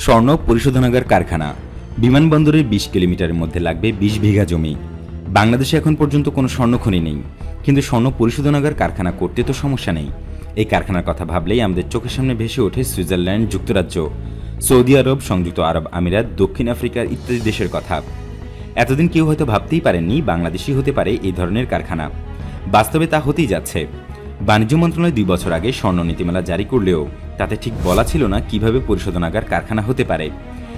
স্বর্ণ পরিশোধনাগার কারখানা। বিমানবন্দরের বিশ কিলোমিটারের মধ্যে লাগবে বিশ বিঘা জমি। বাংলাদেশে এখন পর্যন্ত কোনো স্বর্ণ খনি নেই। কিন্তু স্বর্ণ পরিশোধনাগার কারখানা করতে তো সমস্যা নেই। এই কারখানার কথা ভাবলেই আমাদের চোখের সামনে ভেসে ওঠে সুইজারল্যান্ড যুক্তরাজ্য, সৌদি আরব, সংযুক্ত আরব আমিরাত, দক্ষিণ আফ্রিকার ইত্যাদি দেশের কথা। এতদিন কেউ হয়তো ভাবতেই পারেননি বাংলাদেশই হতে পারে এই ধরনের কারখানা। বাস্তবে তা হতেই যাচ্ছে। বাণিজ্য মন্ত্রণালয় দুই বছর আগে স্বর্ণ নীতিমালা জারি করলেও তাতে ঠিক বলা ছিল না কীভাবে পরিশোধনাগার কারখানা হতে পারে।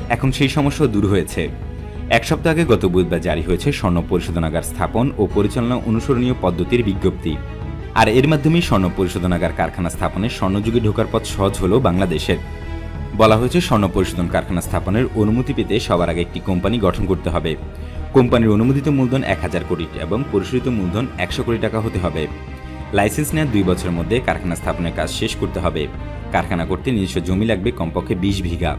এখন সেই সমস্যা দূর হয়েছে। এক সপ্তাহ আগে গত বুধবার জারি হয়েছে স্বর্ণ পরিশোধনাগার স্থাপন ও পরিচালনা অনুসরণীয় পদ্ধতির বিজ্ঞপ্তি। আর এর মাধ্যমেই স্বর্ণ পরিশোধনাগার কারখানা স্থাপনে স্বর্ণযুগে ঢোকার পথ সহজ হল বাংলাদেশের। বলা হয়েছে স্বর্ণ পরিশোধন কারখানা স্থাপনের অনুমতি পেতে সবার আগে একটি কোম্পানি গঠন করতে হবে। কোম্পানির অনুমোদিত মূলধন এক হাজার কোটি এবং পরিশোধিত মূলধন একশো কোটি টাকা হতে হবে। লাইসেন্স নেওয়ার দুই বছরের মধ্যে কারখানা স্থাপনের কাজ শেষ করতে হবে। কারখানা করতে নিজস্ব জমি লাগবে কমপক্ষে বিশ বিঘা।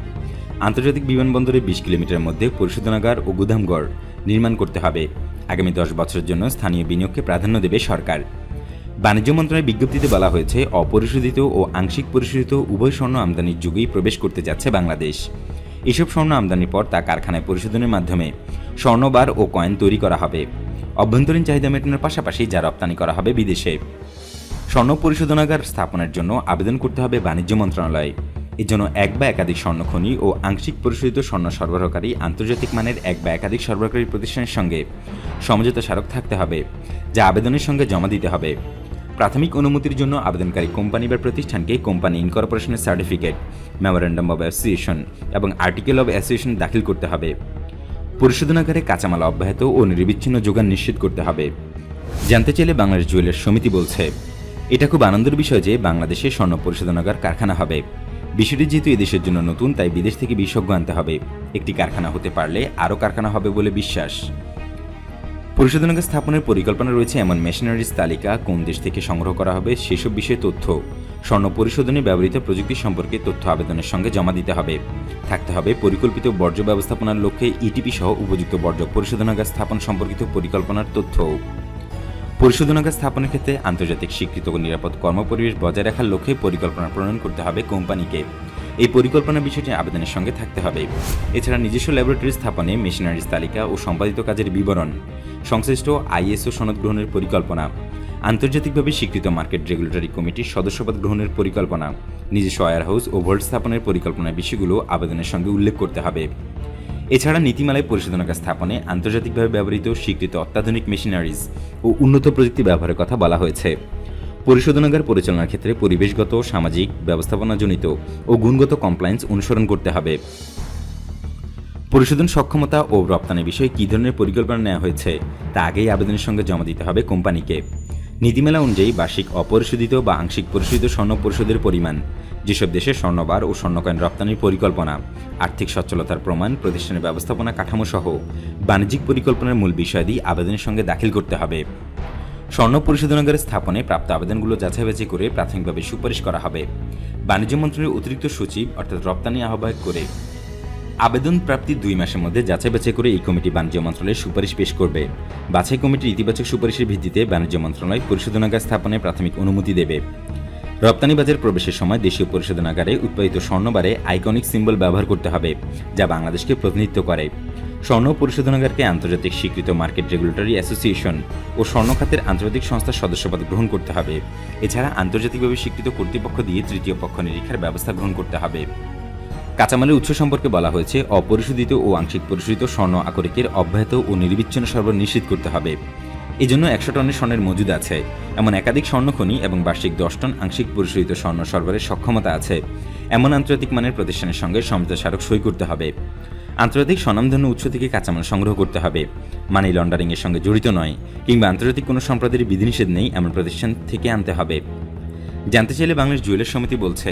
আন্তর্জাতিক বিমানবন্দরে বিশ কিলোমিটারের মধ্যে পরিশোধনাগার ও গুদামঘর নির্মাণ করতে হবে। আগামী দশ বছরের জন্য স্থানীয় বিনিয়োগকে প্রাধান্য দেবে সরকার। বাণিজ্য মন্ত্রণালয়ের বিজ্ঞপ্তিতে বলা হয়েছে, অপরিশোধিত ও আংশিক পরিশোধিত উভয় স্বর্ণ আমদানির যুগেই প্রবেশ করতে যাচ্ছে বাংলাদেশ। এসব স্বর্ণ আমদানির পর তা কারখানায় পরিশোধনের মাধ্যমে স্বর্ণবার ও কয়েন তৈরি করা হবে। অভ্যন্তরীণ চাহিদা মেটানোর পাশাপাশি যা রপ্তানি করা হবে বিদেশে। স্বর্ণ পরিশোধনাগার স্থাপনের জন্য আবেদন করতে হবে বাণিজ্য মন্ত্রণালয়ে। এর জন্য এক বা একাধিক স্বর্ণখনি ও আংশিক পরিশোধিত স্বর্ণ সরবরাহকারী আন্তর্জাতিক মানের এক বা একাধিক সরবরাহকারী প্রতিষ্ঠানের সঙ্গে সমঝোতা স্মারক থাকতে হবে, যা আবেদনের সঙ্গে জমা দিতে হবে। প্রাথমিক অনুমতির জন্য আবেদনকারী কোম্পানি বা প্রতিষ্ঠানকে কোম্পানি ইনকর্পোরেশনের সার্টিফিকেট মেমোরেন্ডাম অব অ্যাসোসিয়েশন এবং আর্টিকেল অব অ্যাসোসিয়েশন দাখিল করতে হবে। পরিশোধনাগারে কাঁচামাল অব্যাহত ও নিরবিচ্ছিন্ন যোগান নিশ্চিত করতে হবে। জানতে চাইলে বাংলাদেশ জুয়েলার্স সমিতি বলছে, এটা খুব আনন্দের বিষয় যে বাংলাদেশে স্বর্ণ পরিশোধনাগার কারখানা হবে। বিষয়টি যেহেতু এদেশের জন্য নতুন, তাই বিদেশ থেকে বিশেষজ্ঞ আনতে হবে। একটি কারখানা হতে পারলে আরও কারখানা হবে বলে বিশ্বাস। পরিশোধনাগার স্থাপনের পরিকল্পনা রয়েছে এমন মেশিনারিজ তালিকা কোন দেশ থেকে সংগ্রহ করা হবে সেসব বিষয়ে তথ্য। স্বর্ণ পরিশোধনে ব্যবহৃত প্রযুক্তি সম্পর্কে তথ্য আবেদনের সঙ্গে জমা দিতে হবে। থাকতে হবে পরিকল্পিত বর্জ্য ব্যবস্থাপনার লক্ষ্যে ইটিপি সহ উপযুক্ত বর্জ্য পরিশোধনাগার স্থাপন সম্পর্কিত পরিকল্পনার তথ্য। পরিশোধনাগার স্থাপনের ক্ষেত্রে আন্তর্জাতিক স্বীকৃত ও নিরাপদ কর্মপরিবেশ বজায় রাখার লক্ষ্যে পরিকল্পনা প্রণয়ন করতে হবে কোম্পানিকে। এই পরিকল্পনা বিষয়টি আবেদনের সঙ্গে থাকতে হবে। এছাড়া নিজস্ব ল্যাবরেটরি স্থাপনে মেশিনারিজ তালিকা ও সম্পাদিত কাজের বিবরণ, সংশ্লিষ্ট আইএসও সনদ গ্রহণের পরিকল্পনা, আন্তর্জাতিকভাবে স্বীকৃত মার্কেট রেগুলেটরি কমিটির সদস্যপদ গ্রহণের পরিকল্পনা, নিজস্ব ওয়ার হাউস ও ভোল্ট স্থাপনের পরিকল্পনার বিষয়গুলো আবেদনের সঙ্গে উল্লেখ করতে হবে। এছাড়া নীতিমালায় পরিশোধনাগার স্থাপনে আন্তর্জাতিকভাবে ব্যবহৃত স্বীকৃত অত্যাধুনিক মেশিনারিজ ও উন্নত প্রযুক্তি ব্যবহারের কথা বলা হয়েছে। পরিশোধনাগার পরিচালনার ক্ষেত্রে পরিবেশগত, সামাজিক, ব্যবস্থাপনাজনিত ও গুণগত কমপ্লায়েন্স অনুসরণ করতে হবে। পরিশোধন সক্ষমতা ও রপ্তানি বিষয়ে কী ধরনের পরিকল্পনা নেওয়া হয়েছে, তা আগেই আবেদনের সঙ্গে জমা দিতে হবে কোম্পানিকে। নীতিমালা অনুযায়ী বার্ষিক অপরিশোধিত বা আংশিক পরিশোধিত স্বর্ণ পরিশোধের পরিমাণ, যেসব দেশে স্বর্ণবার ও স্বর্ণকয়েন রপ্তানির পরিকল্পনা, আর্থিক সচ্ছলতার প্রমাণ, প্রতিষ্ঠানের ব্যবস্থাপনা কাঠামো সহ বাণিজ্যিক পরিকল্পনার মূল বিষয়াদি আবেদনের সঙ্গে দাখিল করতে হবে। স্বর্ণ পরিশোধনাগারের স্থাপনে প্রাপ্ত আবেদনগুলো যাচাই বাছাই করে প্রাথমিকভাবে সুপারিশ করা হবে। বাণিজ্য মন্ত্রণালয়ের অতিরিক্ত সচিব অর্থাৎ রপ্তানি আহ্বায়ক করে। আবেদন প্রাপ্তির দুই মাসের মধ্যে যাচাই বাছাই করে এই কমিটি বাণিজ্য মন্ত্রণালয়ে সুপারিশ পেশ করবে। বাছাই কমিটির ইতিবাচক সুপারিশের ভিত্তিতে বাণিজ্য মন্ত্রণালয় পরিশোধনাগার স্থাপনে প্রাথমিক অনুমতি দেবে। রপ্তানি বাজার প্রবেশের সময় দেশীয় পরিশোধনাগারে উৎপাদিত স্বর্ণবারে আইকনিক সিম্বল ব্যবহার করতে হবে, যা বাংলাদেশকে প্রতিনিধিত্ব করে। স্বর্ণ পরিশোধনাগারকে আন্তর্জাতিক স্বীকৃত মার্কেট রেগুলেটরি অ্যাসোসিয়েশন ও স্বর্ণ খাতের আন্তর্জাতিক সংস্থার সদস্যপদ গ্রহণ করতে হবে। এছাড়া আন্তর্জাতিকভাবে স্বীকৃত কর্তৃপক্ষ দিয়ে তৃতীয় পক্ষ নিরীক্ষার ব্যবস্থা গ্রহণ করতে হবে। কাঁচামালের উৎস সম্পর্কে বলা হয়েছে, অপরিশোধিত ও আংশিক পরিশোধিত স্বর্ণ আকরিকের অব্যাহত ও নির্বিচ্ছিন্ন সরবরাহ নিশ্চিত করতে হবে। এই জন্য একশো টনের স্বর্ণের মজুদ আছে। এমন একাধিক স্বর্ণখনি এবং বার্ষিক দশ টন আংশিক পরিশোধিত স্বর্ণ সরবরাহের সক্ষমতা আছে। এমন আন্তর্জাতিক মানের প্রতিষ্ঠানের সঙ্গে সমঝোতা স্মারক সই করতে হবে। আন্তর্জাতিক স্বনামধন্য উৎস থেকে কাঁচামাল সংগ্রহ করতে হবে। মানি লন্ডারিংয়ের সঙ্গে জড়িত নয়, কিংবা আন্তর্জাতিক কোনো সম্প্রদায়ের বিধিনিষেধ নেই এমন প্রতিষ্ঠান থেকে আনতে হবে। জানতে চাইলে বাংলাদেশ জুয়েলার্স সমিতি বলছে,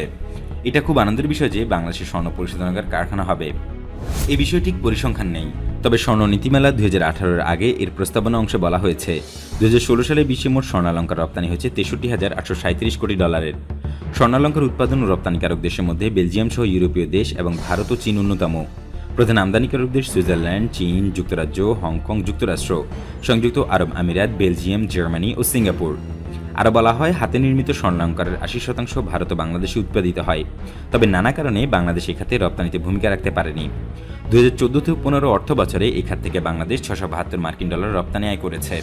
এটা খুব আনন্দের বিষয় যে বাংলাদেশের স্বর্ণ পরিশোধনাগার কারখানা হবে। এই বিষয়ে ঠিক পরিসংখ্যান নেই। তবে স্বর্ণ নীতিমেলা দুই হাজার আঠারোর আগে এর প্রস্তাবনা অংশে বলা হয়েছে, দুই হাজার ষোলো সালে বিশ্বে মোট স্বর্ণালঙ্কার রপ্তানি হয়েছে তেষট্টি হাজার আটশো সাঁত্রিশ কোটি ডলারের। স্বর্ণালঙ্কার উৎপাদন ও রপ্তানিকারক দেশের মধ্যে বেলজিয়াম সহ ইউরোপীয় দেশ এবং ভারত ও চীন অন্যতম। প্রধান আমদানিকারক দেশ সুইজারল্যান্ড, চীন, যুক্তরাজ্য, হংকং, যুক্তরাষ্ট্র, সংযুক্ত আরব আমিরাত, বেলজিয়াম, জার্মানি ও সিঙ্গাপুর। আরও বলা হয়, হাতে নির্মিত স্বর্ণাঙ্কারের আশি শতাংশ ভারত ও বাংলাদেশে উৎপাদিত হয়। তবে নানা কারণে বাংলাদেশ এ খাতে রপ্তানিতে ভূমিকা রাখতে পারেনি। দু হাজার চোদ্দ থেকে পনেরো অর্থ বছরে এই খাত থেকে বাংলাদেশ ছশো বাহাত্তর মার্কিন ডলার রপ্তানি আয় করেছে।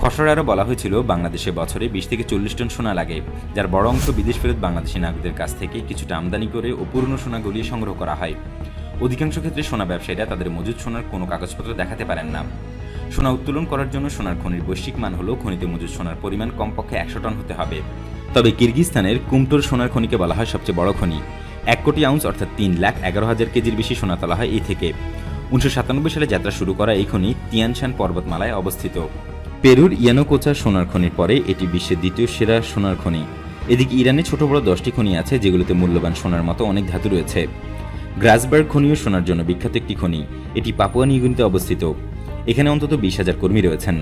খসড়া আরও বলা হয়েছিল, বাংলাদেশে বছরে বিশ থেকে চল্লিশ টন সোনা লাগে, যার বড় অংশ বিদেশ ফেরত বাংলাদেশি নাগরিকদের কাছ থেকে কিছুটা আমদানি করে ও পুরনো সোনা গলিয়ে সংগ্রহ করা হয়। অধিকাংশ ক্ষেত্রে সোনা ব্যবসায়ীরা তাদের মজুদ সোনার কোনো কাগজপত্র দেখাতে পারেন না। সোনা উত্তোলন করার জন্য সোনার খনির বৈশ্বিক মান হলো খনিতে মজুদ সোনার পরিমাণ কমপক্ষে একশো টন হতে হবে। তবে কিরগিজস্তানের কুমটোর সোনার খনিকে বলা হয় সবচেয়ে বড় খনি। এক কোটি আউন্স অর্থাৎ তিন লাখ এগারো হাজার কেজির বেশি সোনা তোলা হয় এই থেকে। উনিশশো সাতানব্বই সালে যাত্রা শুরু করা এই খনি তিয়ানশান পর্বতমালায় অবস্থিত। পেরুর ইয়ানোকোচা সোনার খনির পরে এটি বিশ্বের দ্বিতীয় সেরা সোনার খনি। এদিকে ইরানে ছোট বড় দশটি খনি আছে যেগুলোতে মূল্যবান সোনার মতো অনেক ধাতু রয়েছে। গ্রাসবার্গ খনিও সোনার জন্য বিখ্যাত একটি খনি। এটি পাপুয়া নিউগিনিতে অবস্থিত। এখানে অন্তত বিশ হাজার কর্মী রয়েছেন।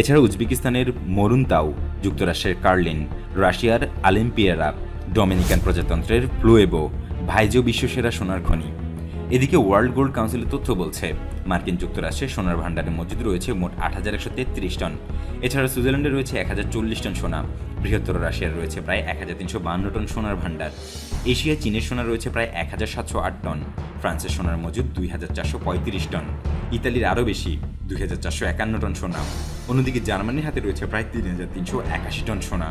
এছাড়া উজবেকিস্তানের মরুনতাও, যুক্তরাষ্ট্রের কার্লিন, রাশিয়ার আলিম্পিয়ারা, ডমিনিকান প্রজাতন্ত্রের প্লুয়েবো ভাইজো বিশ্বসেরা সোনার খনি। এদিকে ওয়ার্ল্ড গোল্ড কাউন্সিলের তথ্য বলছে, মার্কিন যুক্তরাষ্ট্রে সোনার ভান্ডারে মজুদ রয়েছে মোট আট হাজার একশো তেত্রিশ টন এছাড়া সুইজারল্যান্ডে রয়েছে এক হাজার চল্লিশ টন সোনা। বৃহত্তর রাশিয়ার রয়েছে প্রায় এক হাজার তিনশো বান্ন টন সোনার ভান্ডার এশিয়ায় চীনের সোনা রয়েছে প্রায় এক হাজার সাতশো আট টন। ফ্রান্সের সোনার মজুদ দুই হাজার চারশো পঁয়ত্রিশ টন। ইতালির আরও বেশি। দুই চারশো একান্ন টন সোনা। অন্যদিকে জার্মানির হাতে রয়েছে প্রায় তিন হাজার তিনশো একাশি টন সোনা।